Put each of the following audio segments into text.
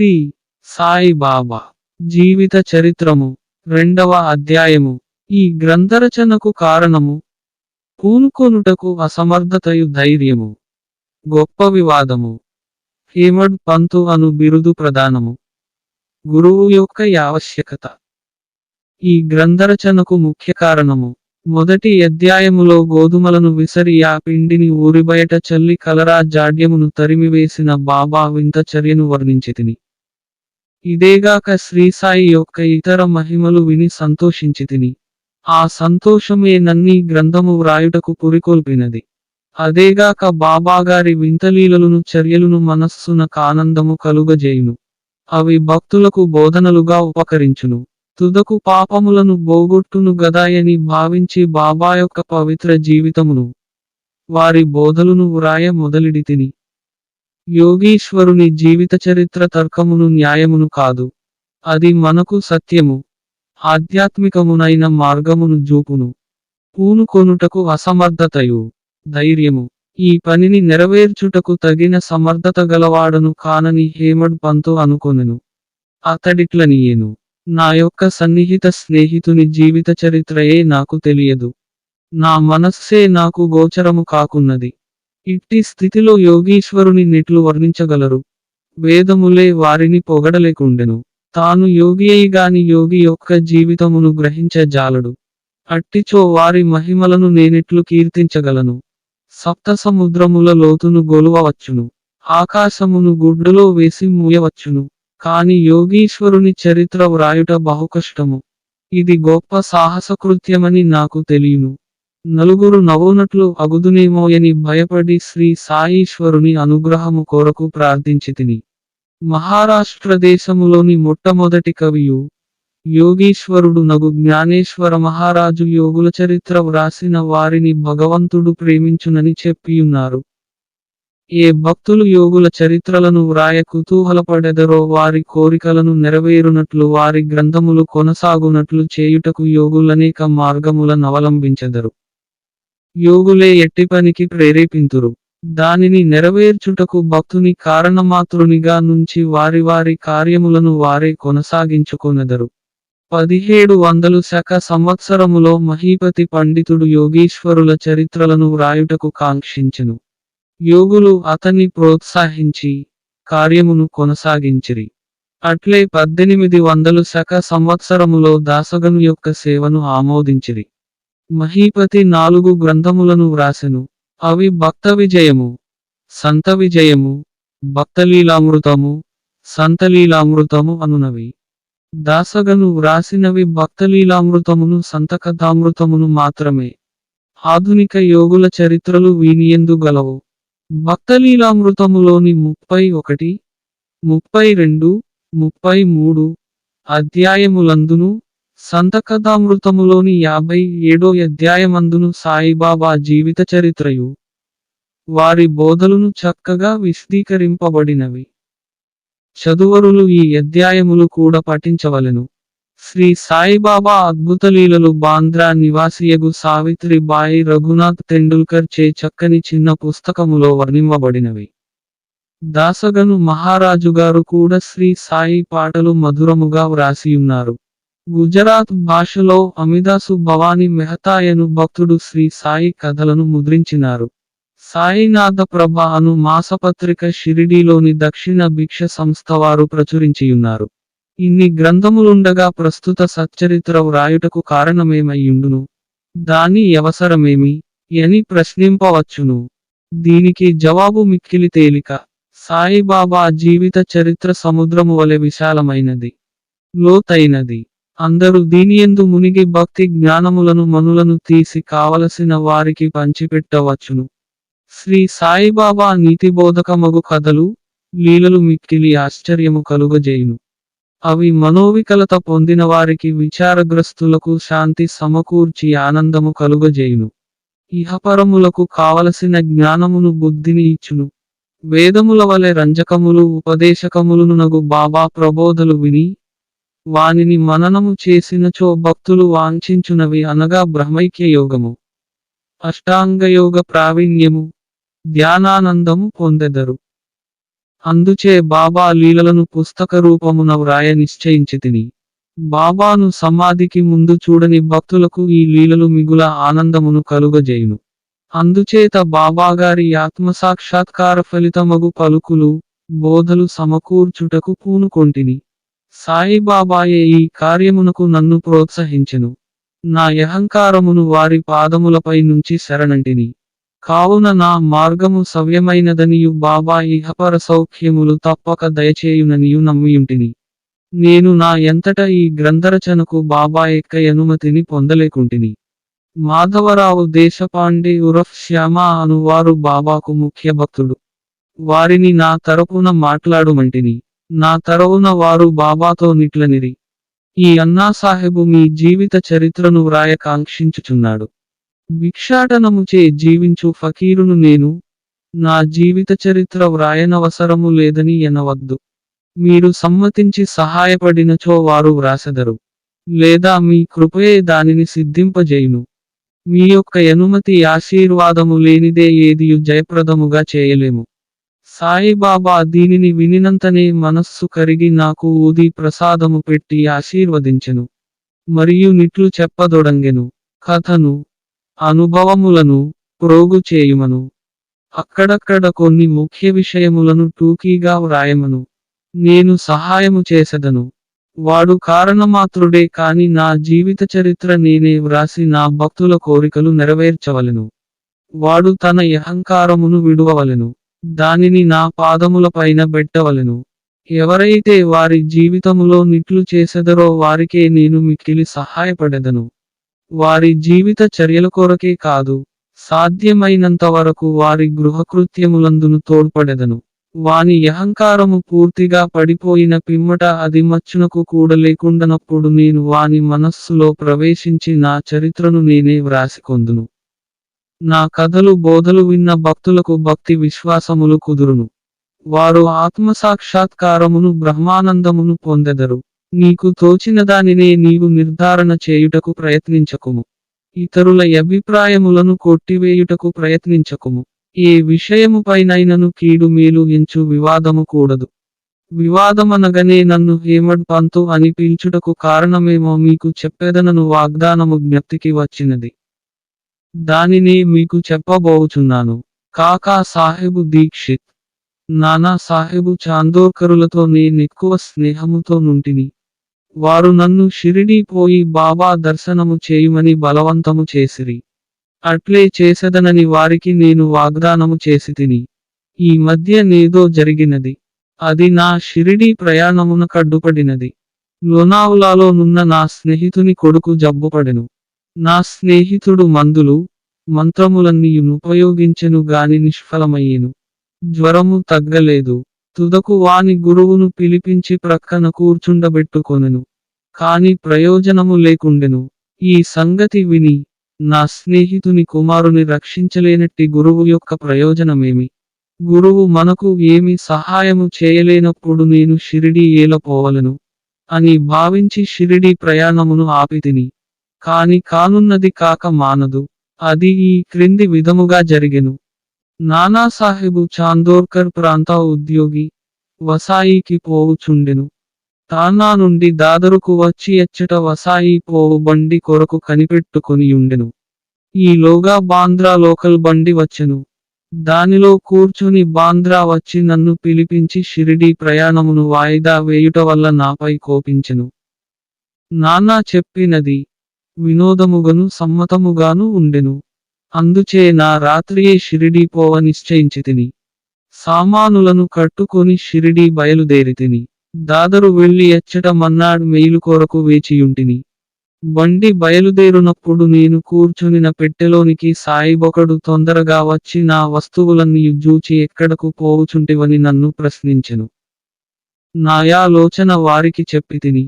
శ్రీ సాయి బాబా జీవిత చరిత్రము రెండవ అధ్యాయము. ఈ గ్రంథరచనకు కారణము పూనుకొనుటకు అసమర్థతయు ధైర్యము. గొప్ప వివాదము. హేమడ్ పంతు అను బిరుదు ప్రధానము. గురువు యొక్క ఆవశ్యకత. ఈ గ్రంథరచనకు ముఖ్య కారణము. మొదటి అధ్యాయములో గోధుమలను విసరి ఆ పిండిని ఊరిబయట చల్లి కలరా జాడ్యమును తరిమివేసిన బాబా వింత చర్యను వర్ణించితిని. ఇదేగాక శ్రీసాయి యొక్క ఇతర మహిమలు విని సంతోషించితిని ఆ సంతోషమే నన్నీ గ్రంథము వ్రాయుటకు పురికొల్పినది. అదేగాక బాబాగారి వింతలీలలను చర్యలను మనస్సున కానందము కలుగజేయును. అవి భక్తులకు బోధనలుగా ఉపకరించును. తుదకు పాపములను బోగొట్టును గదాయని భావించి బాబా యొక్క పవిత్ర జీవితమును వారి బోధలును వ్రాయ మొదలిడితిని యోగీశ్వరుని జీవిత చరిత్ర తర్కమును న్యాయమును కాదు. అది మనకు సత్యము. ఆధ్యాత్మికమునైన మార్గమును జూపును. పూనుకొనుటకు అసమర్థతయు. ధైర్యము. ఈ పనిని నెరవేర్చుటకు తగిన సమర్థత గలవాడను కానని హేమడ్ పంతు అనుకొనెను. అతడిట్లనియేను. నా యొక్క సన్నిహిత స్నేహితుని జీవిత చరిత్రయే నాకు తెలియదు. నా మనస్సే నాకు గోచరము కాకున్నది. ఇట్టి స్థితిలో యోగీశ్వరుని నెట్లు వర్ణించగలరు. వేదములే వారిని పొగడలేకుండెను. తాను యోగి అయిగాని యోగి యొక్క జీవితమును గ్రహించజాలడు అట్టిచో వారి మహిమలను నేనెట్లు కీర్తించగలను. సప్త సముద్రముల లోతును గొలువవచ్చును. ఆకాశమును గుడ్డులో వేసి మూయవచ్చును. కాని యోగీశ్వరుని చరిత్ర వ్రాయుట బహుకష్టము. ఇది గొప్ప సాహసకృత్యమని నాకు తెలియను. నలుగురు నవ్వునట్లు అగుదునేమోయని భయపడి శ్రీ సాయీశ్వరుని అనుగ్రహము కొరకు ప్రార్థించితిని. మహారాష్ట్ర దేశములోని మొట్టమొదటి కవియు యోగీశ్వరుడు నగు జ్ఞానేశ్వర మహారాజు యోగుల చరిత్ర వ్రాసిన వారిని భగవంతుడు ప్రేమించునని చెప్పియున్నారు. ఏ భక్తులు యోగుల చరిత్రలను వ్రాయ కుతూహలపడెదరో వారి కోరికలను నెరవేరునట్లు వారి గ్రంథములు కొనసాగునట్లు చేయుటకు యోగులనేక మార్గములను అవలంబించెదరు. యోగులే ఎట్టి పనికి ప్రేరేపింతురు. దానిని నెరవేర్చుటకు భక్తుని కారణమాతృనిగా నుంచి వారి వారి కార్యములను వారే కొనసాగించుకొనెదరు. పదిహేడు వందలు శక సంవత్సరములో మహీపతి పండితుడు యోగీశ్వరుల చరిత్రలను వ్రాయుటకు కాంక్షించెను. యోగులు అతన్ని ప్రోత్సహించి కార్యమును కొనసాగించిరి. అట్లే పద్దెనిమిది వందలు శక సంవత్సరములో దాసగను యొక్క సేవను ఆమోదించిరి. మహీపతి నాలుగు గ్రంథములను వ్రాసెను. అవి భక్త విజయము సంత విజయము భక్తలీలామృతము సంతలీలామృతము అనునవి. దాసగను వ్రాసినవి భక్తలీలామృతమును సంతకథామృతమును మాత్రమే. ఆధునిక యోగుల చరిత్రలు వీనియందు గలవు. భక్తలీలామృతములోని ముప్పై ఒకటి ముప్పై రెండు ముప్పై మూడు అధ్యాయములందును సంతకథామృతములోని యాభై ఏడో అధ్యాయమందును సాయిబాబా జీవిత చరిత్రయు వారి బోధలను చక్కగా విశదీకరింపబడినవి. చదువరులు ఈ అధ్యాయములు కూడా పఠించవలెను. శ్రీ సాయిబాబా అద్భుత లీలలు బాంద్రా నివాసియగు సావిత్రి బాయి రఘునాథ్ తెండూల్కర్ చే చక్కని చిన్న పుస్తకములో వర్ణింపబడినవి. దాసగను మహారాజుగారు కూడా శ్రీ సాయి పాటలు మధురముగా వ్రాసియున్నారు. గుజరాత్ భాషలో అమిదాసు భవాని మెహతాయను భక్తుడు శ్రీ సాయి కథలను ముద్రించినారు. సాయినాథ ప్రభ అను మాసపత్రిక షిరిడీలోని దక్షిణ భిక్ష సంస్థ వారు ప్రచురించియున్నారు. ఇన్ని గ్రంథములుండగా ప్రస్తుత సచ్చరిత్ర వ్రాయుటకు కారణమేమయ్యుండును? దాని అవసరమేమి అని ప్రశ్నింపవచ్చును. దీనికి జవాబు మిక్కిలి తేలిక. సాయిబాబా జీవిత చరిత్ర సముద్రము వలె విశాలమైనది. లోతైనది. అందరూ దీనియందు మునిగి భక్తి జ్ఞానములను మనులను తీసి కావలసిన వారికి పంచిపెట్టవచ్చును. శ్రీ సాయిబాబా నీతిబోధకమగు కథలు లీలలు మిక్కిలి ఆశ్చర్యము కలుగజేయును. అవి మనోవికలత పొందిన వారికి విచారగ్రస్తులకు శాంతి సమకూర్చి ఆనందము కలుగజేయును. ఇహపరములకు కావలసిన జ్ఞానమును బుద్ధిని ఇచ్చును. వేదముల వలె రంజకములు ఉపదేశకములునగు నగు బాబా ప్రబోధలు విని వానిని మననము చేసినచో భక్తులు వాంఛించునవి అనగా బ్రహ్మైక్య యోగము. అష్టాంగయోగ ప్రావీణ్యము ధ్యానానందము పొందెదరు. అందుచే బాబా లీలలను పుస్తక రూపమున వ్రాయ నిశ్చయించితిని. బాబాను సమాధికి ముందు చూడని భక్తులకు ఈ లీలలు మిగుల ఆనందమును కలుగజేయును. అందుచేత బాబాగారి ఆత్మసాక్షాత్కార ఫలితమగు పలుకులు బోధలు సమకూర్చుటకు పూనుకొంటిని. సాయిబాబాయే ఈ కార్యమునకు నన్ను ప్రోత్సహించెను. నా యహంకారమును వారి పాదములపై నుంచి శరణంటిని. కావున నా మార్గము సవ్యమైనదనియు బాబా ఇహపర సౌఖ్యములు తప్పక దయచేయుననియు నమ్మియుంటిని. నేను నా ఎంతట ఈ గ్రంథరచనకు బాబా యొక్క అనుమతిని పొందలేకుంటిని. మాధవరావు దేశపాండే ఉరఫ్ శ్యామ అనువారు బాబాకు ముఖ్య భక్తుడు వారిని నా తరపున మాట్లాడుమంటిని. నా తరవున వారు బాబాతో నిట్లనిరి. ఈ అన్నాసాహెబు మీ జీవిత చరిత్రను వ్రాయకాంక్షించుచున్నాడు. భిక్షాటనముచే జీవించు ఫకీరును నేను నా జీవిత చరిత్ర వ్రాయనవసరము లేదని ఎనవద్దు. మీరు సమ్మతించి సహాయపడినచో వారు వ్రాసెదరు. లేదా మీ కృపయే దానిని సిద్ధింపజేయును. మీ యొక్క అనుమతి ఆశీర్వాదము లేనిదే ఏదియు జయప్రదముగా చేయలేము. సాయిబాబా దీనిని వినినంతనే మనస్సు కరిగి నాకు ఊది ప్రసాదము పెట్టి ఆశీర్వదించెను. మరియు నిట్లు చెప్పదొడంగెను. కథను అనుభవములను ప్రోగు చేయుమను. అక్కడక్కడ కొన్ని ముఖ్య విషయములను టూకీగా వ్రాయమను. నేను సహాయము చేసెదను. వాడు కారణమాత్రుడే కాని నా జీవిత చరిత్ర నేనే వ్రాసి నా భక్తుల కోరికలు నెరవేర్చవలెను. వాడు తన అహంకారమును విడువవలెను. దానిని నా పాదములపైన పెట్టవలను. ఎవరైతే వారి జీవితములో నిట్లు చేసెదరో వారికే నేను మిక్కిలి సహాయపడెదను. వారి జీవిత చర్యల కొరకే కాదు సాధ్యమైనంత వరకు వారి గృహకృత్యములందును తోడ్పడెదను. వాని అహంకారము పూర్తిగా పడిపోయిన పిమ్మట అది మచ్చునకు కూడా లేకుండనప్పుడు నేను వాని మనస్సులో ప్రవేశించి నా చరిత్రను నేనే వ్రాసికొందును. నా కథలు బోధలు విన్న భక్తులకు భక్తి విశ్వాసములు కుదురును. వారు ఆత్మసాక్షాత్కారమును బ్రహ్మానందమును పొందెదరు. నీకు తోచిన దానినే నీవు నిర్ధారణ చేయుటకు ప్రయత్నించకుము. ఇతరుల అభిప్రాయములను కొట్టివేయుటకు ప్రయత్నించకుము. ఏ విషయముపైనైనను కీడు మేలు ఎంచు వివాదము కూడదు. వివాదమనగనే నన్ను హేమడ్ పంతు అని పిలుచుటకు కారణమేమో మీకు చెప్పేదనను వాగ్దానము జ్ఞప్తికి వచ్చినది. దానినే మీకు చెప్పబోచున్నాను. కాకా సాహెబు దీక్షిత్. నానా సాహెబు చాందోర్కరులతో నేనెక్కువ స్నేహముతో నుంటిని. వారు నన్ను షిరిడీ పోయి బాబా దర్శనము చేయుమని బలవంతము చేసిరి. అట్లే చేసెదనని వారికి నేను వాగ్దానము చేసి తిని ఈ మధ్య నేదో జరిగినది. అది నా షిరిడీ ప్రయాణమున కడ్డుపడినది లోనావులాలో నున్న నా స్నేహితుని కొడుకు జబ్బుపడెను. నా స్నేహితుడు మందులు మంత్రములన్నీయును ఉపయోగించెను గాని నిష్ఫలమయ్యేను. జ్వరము తగ్గలేదు. తుదకు వాని గురువును పిలిపించి ప్రక్కన కూర్చుండబెట్టుకొనెను. కాని ప్రయోజనము లేకుండెను. ఈ సంగతి విని నా స్నేహితుని కుమారుని రక్షించలేనట్టి గురువు యొక్క ప్రయోజనమేమి? గురువు మనకు ఏమి సహాయము చేయలేనప్పుడు నేను షిరిడి ఏలపోవలను అని భావించి షిరిడి ప్రయాణమును ఆపితిని. కాని కానున్నది కాక మానదు. అది ఈ క్రింది విధముగా జరిగెను. నానాసాహెబు చాందోర్కర్ ప్రాంత ఉద్యోగి వసాయికి పోవుచుండెను. తానా నుండి దాదరుకు వచ్చి ఎచ్చట వసాయి పోవు బండి కొరకు కనిపెట్టుకొనియుండెను. ఈలోగా బాంద్రా లోకల్ బండి వచ్చెను. దానిలో కూర్చుని బాంద్రా వచ్చి నన్ను పిలిపించి షిరిడీ ప్రయాణమును వాయిదా వేయుట వల్ల నాపై కోపించెను. నానా చెప్పినది వినోదముగను సమ్మతముగాను ఉండెను. అందుచే నా రాత్రియే షిరిడీ పోవ నిశ్చయించితిని. సామానులను కట్టుకొని షిరిడీ బయలుదేరితిని. దాదరు వెళ్ళి ఎచ్చట మన్నాడు మెయిలు కొరకు వేచియుంటిని. బండి బయలుదేరునప్పుడు నేను కూర్చునిన పెట్టెలోనికి సాయిబొకడు తొందరగా వచ్చి నా వస్తువులన్నీ జూచి ఎక్కడకు పోవుచుంటివని నన్ను ప్రశ్నించెను. నాయాలోచన వారికి చెప్పితిని.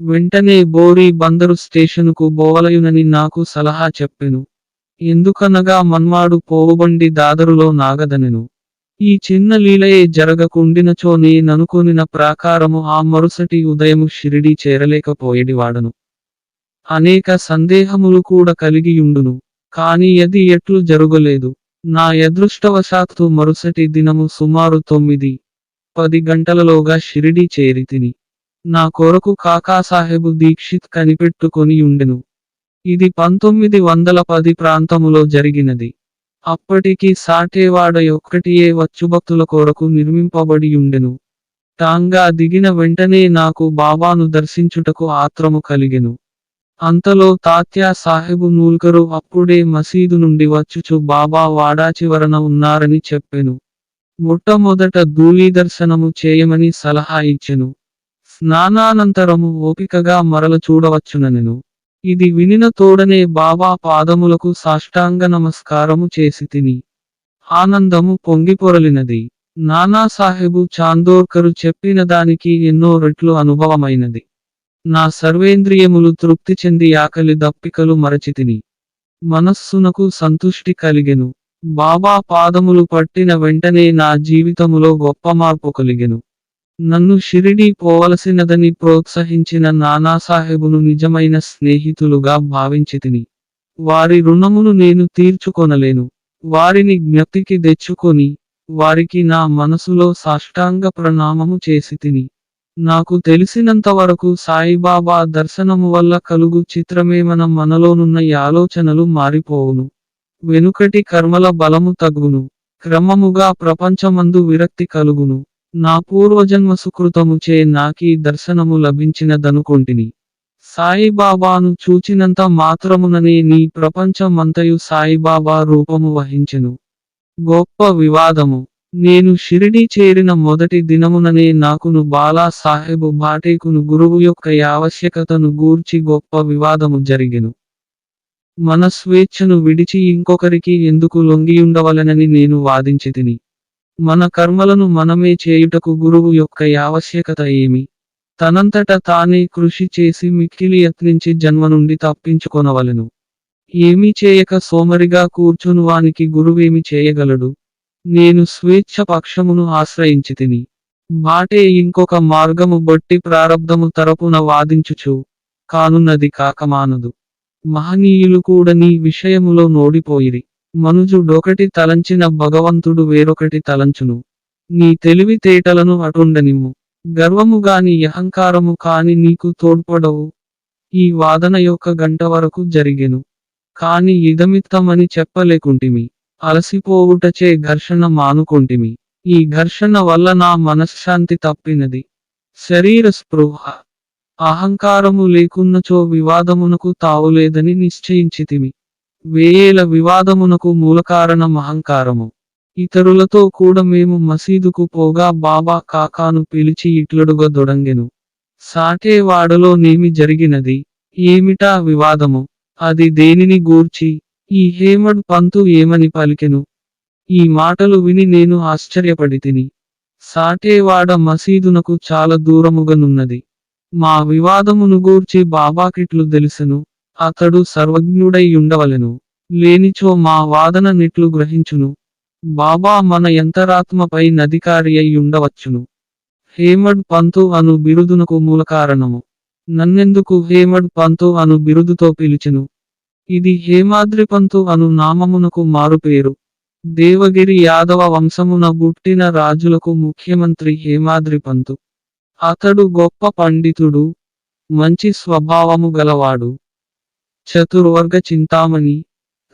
వెంటనే బోరీ బందరు స్టేషనుకు బోవలయునని నాకు సలహా చెప్పెను. ఎందుకనగా మన్మాడు పోవుబండి దాదరులో నాగదనెను. ఈ చిన్న లీలయే జరగకుండినచో నేననుకొనిన ప్రాకారము ఆ మరుసటి ఉదయము షిరిడి చేరలేకపోయేడివాడను. అనేక సందేహములు కూడా కలిగియుండును. కాని అది ఎట్లు జరుగలేదు. నా అదృష్టవశాత్తు మరుసటి దినము సుమారు తొమ్మిది పది గంటలలోగా షిరిడి చేరితిని. నా కొరకు కాకాసాహెబు దీక్షిత్ కనిపెట్టుకొని ఉండెను. ఇది పంతొమ్మిది వందల పది ప్రాంతములో జరిగినది. అప్పటికి సాటేవాడ ఒక్కటియే వచ్చుభక్తుల కొరకు నిర్మింపబడి ఉండెను. టాంగా దిగిన వెంటనే నాకు బాబాను దర్శించుటకు ఆత్రము కలిగెను. అంతలో తాత్యా సాహెబు నూల్కరు అప్పుడే మసీదు నుండి వచ్చుచు బాబా వాడాచివరన ఉన్నారని చెప్పెను. మొట్టమొదట ధూళీ దర్శనము చేయమని సలహా ఇచ్చెను. స్నానానంతరము ఓపికగా మరల చూడవచ్చుననెను ఇది వినిన తోడనే బాబా పాదములకు సాష్టాంగ నమస్కారము చేసి తిని ఆనందము పొంగిపొరలినది. నానాసాహెబు చాందోర్కరు చెప్పిన దానికి ఎన్నో రెట్లు అనుభవమైనది. నా సర్వేంద్రియములు తృప్తి చెంది ఆకలి దప్పికలు మరచితిని మనస్సునకు సంతుష్టి కలిగెను. బాబా పాదములు పట్టిన వెంటనే నా జీవితములో గొప్ప మార్పు కలిగెను. నన్ను షిరిడీ పోవలసినదని ప్రోత్సహించిన నానాసాహెబును నిజమైన స్నేహితులుగా భావించితిని. వారి రుణమును నేను తీర్చుకొనలేను. వారిని జ్ఞప్తికి తెచ్చుకొని వారికి నా మనసులో సాష్టాంగ ప్రణామము చేసితిని. నాకు తెలిసినంత వరకు సాయిబాబా దర్శనము వల్ల కలుగు చిత్రమేమన మనలోనున్న ఈ ఆలోచనలు మారిపోవును. వెనుకటి కర్మల బలము తగ్గును. క్రమముగా ప్రపంచమందు విరక్తి కలుగును. నా పూర్వజన్మ సుకృతముచే నాకీ దర్శనము లభించినదనుకొంటిని. సాయిబాబాను చూచినంత మాత్రముననే నీ ప్రపంచమంతయు సాయిబాబా రూపము వహించెను. గొప్ప వివాదము. నేను షిరిడి చేరిన మొదటి దినముననే నాకును బాలా సాహెబు బాటేకును గురువు యొక్క ఆవశ్యకతను గూర్చి గొప్ప వివాదము జరిగెను. మన స్వేచ్ఛను విడిచి ఇంకొకరికి ఎందుకు లొంగియుండవలనని నేను వాదించితిని. మన కర్మలను మనమే చేయుటకు గురువు యొక్క ఆవశ్యకత ఏమి? తనంతట తానే కృషి చేసి మిక్కిలి యత్నించి జన్మ నుండి తప్పించుకొనవలెను. ఏమీ చేయక సోమరిగా కూర్చునువానికి గురువేమి చేయగలడు? నేను స్వేచ్ఛ పక్షమును ఆశ్రయించి తిని. బాటే ఇంకొక మార్గము బట్టి ప్రారంధము తరపున వాదించుచు కానున్నది కాకమానదు. మహనీయులు కూడా నీ విషయములో నోడిపోయిరి. మనుజుడొకటి తలంచిన భగవంతుడు వేరొకటి తలంచును. నీ తెలివితేటలను అటుండనిమ్ము. గర్వము గాని అహంకారము కాని నీకు తోడ్పడవు. ఈ వాదన యొక్క గంట వరకు జరిగెను. కాని ఇదమిత్తమని చెప్పలేకుంటిమి. అలసిపోవుటచే ఘర్షణ మానుకొంటిమి. ఈ ఘర్షణ వల్ల నా మనశ్శాంతి తప్పినది. శరీర స్పృహ. అహంకారము లేకున్నచో వివాదమునకు తావులేదని నిశ్చయించితిమి. వేయేల వివాదమునకు మూలకారణం అహంకారము. ఇతరులతో కూడా మేము మసీదుకు పోగా బాబా కాకాను పిలిచి ఇట్లడుగా దొడంగెను సాటేవాడలో నేమి జరిగినది. ఏమిటా వివాదము? అది దేనిని గూర్చి? ఈ హేమడ్ పంతు ఏమని పలికెను? ఈ మాటలు విని నేను ఆశ్చర్యపడి తిని సాటేవాడ మసీదునకు చాలా దూరముగనున్నది. మా వివాదమును గూర్చి బాబాకిట్లు తెలుసును అతడు సర్వజ్ఞుడై ఉండవలెను లేనిచో మా వాదన నిట్లు గ్రహించును. బాబా మన యంతరాత్మపై నదికారి అయి ఉండవచ్చును హేమడ్ పంతు అను బిరుదునకు మూలకారణము నన్నెందుకు హేమడ్ పంతు అను బిరుదుతో పిలిచెను? ఇది హేమాద్రి పంతు అను నామమునకు మారుపేరు. దేవగిరి యాదవ వంశమున బుట్టిన రాజులకు ముఖ్యమంత్రి హేమాద్రి పంతు. అతడు గొప్ప పండితుడు మంచి స్వభావము గలవాడు. చతుర్వర్గ చింతామణి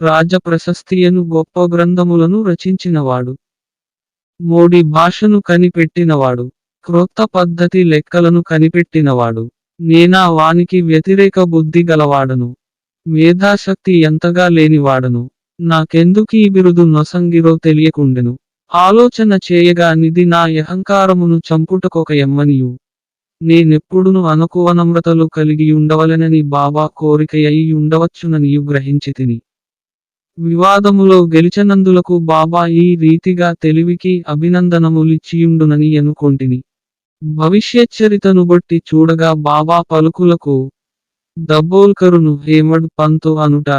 రాజప్రశస్తియను గొప్ప గ్రంథములను రచించినవాడు. మోడి భాషను కనిపెట్టినవాడు. క్రొత్త పద్ధతి లెక్కలను కనిపెట్టినవాడు. నేనా వానికి వ్యతిరేక బుద్ధి గలవాడను. మేధాశక్తి ఎంతగా లేనివాడను. నాకెందుకీ బిరుదు నొసంగిరో తెలియకుండెను. ఆలోచన చేయగా నిది నా అహంకారమును చంపుటకొక ఎమ్మనియు. నేనెప్పుడును అనుకువనమ్రతలు కలిగి ఉండవలెనని బాబా కోరికయ్యి ఉండవచ్చుననియు గ్రహించి తిని వివాదములో గెలిచనందులకు బాబా ఈ రీతిగా తెలివికి అభినందనములిచ్చియుండునని అనుకొంటిని భవిష్యచ్చరితను బట్టి చూడగా బాబా పలుకులకు దబ్బోల్కరును హేమడ్ పంతు అనుట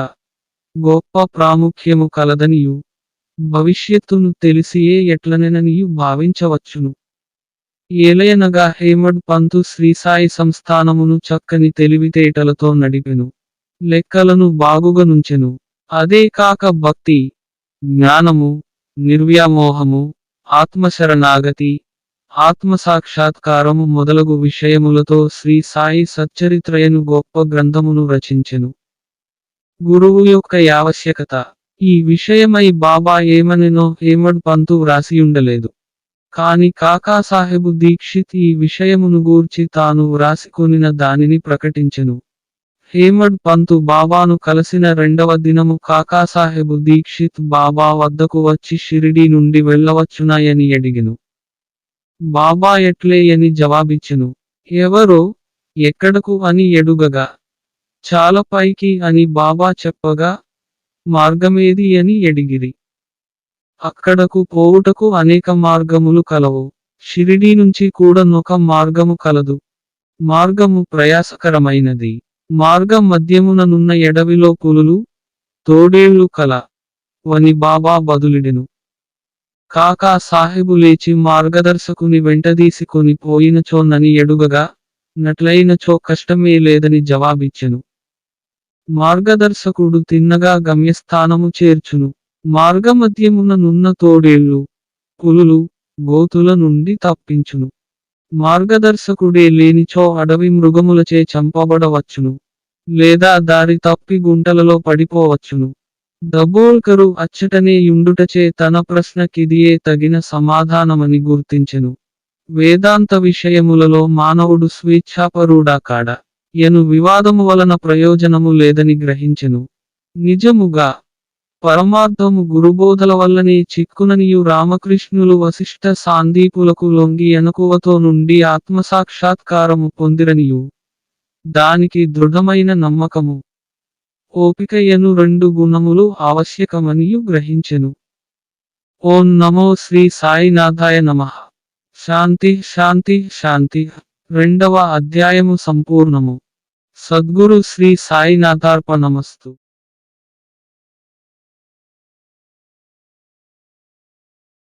గొప్ప ప్రాముఖ్యము కలదనియు భవిష్యత్తును తెలిసియే ఎట్లనెననియు భావించవచ్చును. ఏలయనగా హేమడ్ పంతు శ్రీసాయి సంస్థానమును చక్కని తెలివితేటలతో నడిపెను లెక్కలను బాగుగనుంచెను. అదే కాక భక్తి జ్ఞానము నిర్వ్యామోహము ఆత్మశరణాగతి ఆత్మసాక్షాత్కారము మొదలగు విషయములతో శ్రీ సాయి సచ్చరిత్రయను గొప్ప గ్రంథమును రచించెను. గురువు యొక్క ఆవశ్యకత ఈ విషయమై బాబా ఏమనెనో హేమడ్ పంతు వ్రాసియుండలేదు. కాని కాకాసాహెబు దీక్షిత్ ఈ విషయమును గూర్చి తాను వ్రాసికొనిన దానిని ప్రకటించెను. హేమడ్ పంతు బాబాను కలిసిన రెండవ దినము కాకాసాహెబు దీక్షిత్ బాబా వద్దకు వచ్చి షిరిడీ నుండి వెళ్ళవచ్చునాయని అడిగిను బాబా ఎట్లేయని జవాబిచ్చెను. ఎవరో ఎక్కడకు అని ఎడుగగా చాలా పైకి అని బాబా చెప్పగా మార్గమేది అని ఎడిగిరి. అక్కడకు పోవుటకు అనేక మార్గములు కలవు. షిరిడీ నుంచి కూడా నొక మార్గము కలదు. మార్గము ప్రయాసకరమైనది. మార్గం మధ్యముననున్న ఎడవిలో పులులు తోడేళ్ళు కల. వని బాబా బదులిడెను. కాకా సాహెబు లేచి మార్గదర్శకుని వెంటదీసుకొని పోయినచోనని ఎడుగగా నట్లయినచో కష్టమే లేదని జవాబిచ్చెను. మార్గదర్శకుడు తిన్నగా గమ్యస్థానము చేర్చును. మార్గమధ్యమున నున్న తోడేళ్ళు పులులు గోతుల నుండి తప్పించును. మార్గదర్శకుడే లేనిచో అడవి మృగములచే చంపబడవచ్చును. లేదా దారి తప్పి గుంటలలో పడిపోవచ్చును. దబోల్కరు అచ్చటనే యుండుటచే తన ప్రశ్నకిదియే తగిన సమాధానమని గుర్తించెను. వేదాంత విషయములలో మానవుడు స్వేచ్ఛాపరుడా కాడ ఎను వివాదము వలన ప్రయోజనము లేదని గ్రహించెను. నిజముగా పరమార్థము గురుబోధల వల్లనే చిక్కుననియు రామకృష్ణులు వశిష్ఠ సాందీపులకు లొంగి అనుకువతో నుండి ఆత్మసాక్షాత్కారము పొందిరనియు. దానికి దృఢమైన నమ్మకము. ఓపికయను రెండు గుణములు ఆవశ్యకమనియు గ్రహించెను. ఓం నమో శ్రీ సాయినాథాయ నమః. శాంతి శాంతి శాంతి. రెండవ అధ్యాయము సంపూర్ణము. సద్గురు శ్రీ సాయినాథార్పణమస్తు.